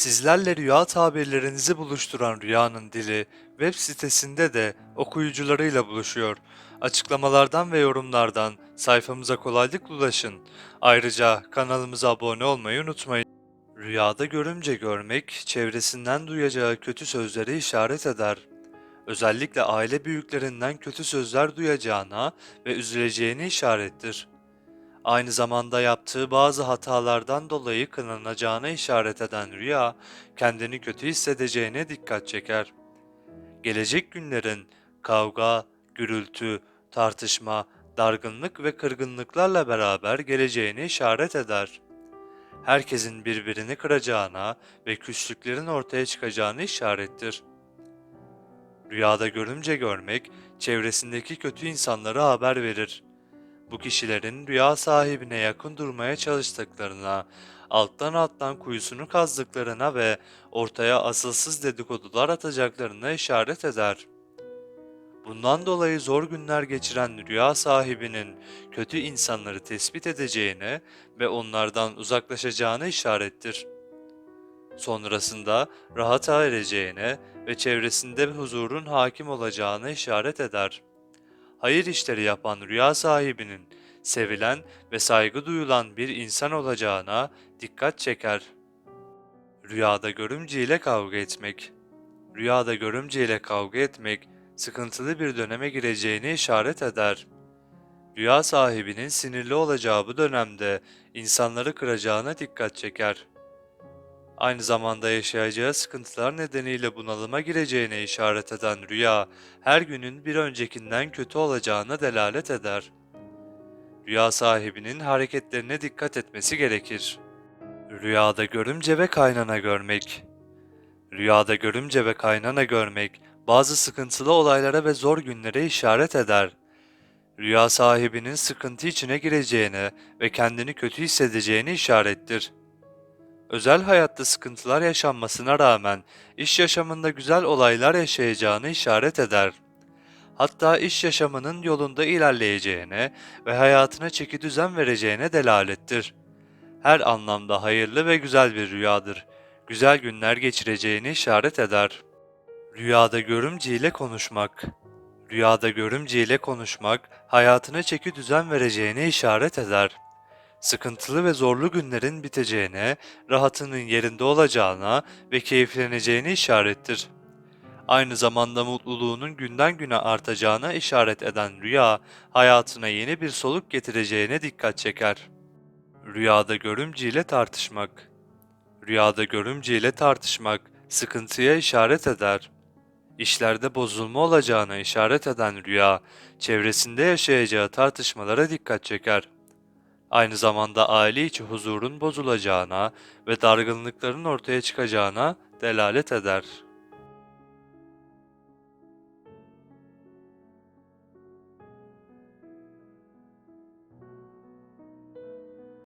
Sizlerle rüya tabirlerinizi buluşturan Rüyanın Dili web sitesinde de okuyucularıyla buluşuyor. Açıklamalardan ve yorumlardan sayfamıza kolaylıkla ulaşın. Ayrıca kanalımıza abone olmayı unutmayın. Rüyada görümce görmek, çevresinden duyacağı kötü sözleri işaret eder. Özellikle aile büyüklerinden kötü sözler duyacağına ve üzüleceğini işarettir. Aynı zamanda yaptığı bazı hatalardan dolayı kınanacağına işaret eden rüya, kendini kötü hissedeceğine dikkat çeker. Gelecek günlerin kavga, gürültü, tartışma, dargınlık ve kırgınlıklarla beraber geleceğini işaret eder. Herkesin birbirini kıracağına ve küslüklerin ortaya çıkacağını işarettir. Rüyada görümce görmek, çevresindeki kötü insanlara haber verir. Bu kişilerin rüya sahibine yakın durmaya çalıştıklarına, alttan alttan kuyusunu kazdıklarına ve ortaya asılsız dedikodular atacaklarına işaret eder. Bundan dolayı zor günler geçiren rüya sahibinin kötü insanları tespit edeceğine ve onlardan uzaklaşacağına işarettir. Sonrasında rahata ereceğine ve çevresinde huzurun hakim olacağına işaret eder hayır işleri yapan rüya sahibinin sevilen ve saygı duyulan bir insan olacağına dikkat çeker. Rüyada görümce ile kavga etmek Rüyada görümce ile kavga etmek sıkıntılı bir döneme gireceğini işaret eder. Rüya sahibinin sinirli olacağı bu dönemde insanları kıracağına dikkat çeker. Aynı zamanda yaşayacağı sıkıntılar nedeniyle bunalıma gireceğine işaret eden rüya, her günün bir öncekinden kötü olacağına delalet eder. Rüya sahibinin hareketlerine dikkat etmesi gerekir. Rüyada görümce ve kaynana görmek Rüyada görümce ve kaynana görmek, bazı sıkıntılı olaylara ve zor günlere işaret eder. Rüya sahibinin sıkıntı içine gireceğine ve kendini kötü hissedeceğini işarettir. Özel hayatta sıkıntılar yaşanmasına rağmen iş yaşamında güzel olaylar yaşayacağını işaret eder. Hatta iş yaşamının yolunda ilerleyeceğine ve hayatına çeki düzen vereceğine delalettir. Her anlamda hayırlı ve güzel bir rüyadır. Güzel günler geçireceğini işaret eder. Rüyada görümce ile konuşmak Rüyada görümce ile konuşmak hayatına çeki düzen vereceğine işaret eder sıkıntılı ve zorlu günlerin biteceğine, rahatının yerinde olacağına ve keyifleneceğine işarettir. Aynı zamanda mutluluğunun günden güne artacağına işaret eden rüya, hayatına yeni bir soluk getireceğine dikkat çeker. Rüyada görümce ile tartışmak Rüyada görümce ile tartışmak sıkıntıya işaret eder. İşlerde bozulma olacağına işaret eden rüya, çevresinde yaşayacağı tartışmalara dikkat çeker. Aynı zamanda aile içi huzurun bozulacağına ve dargınlıkların ortaya çıkacağına delalet eder.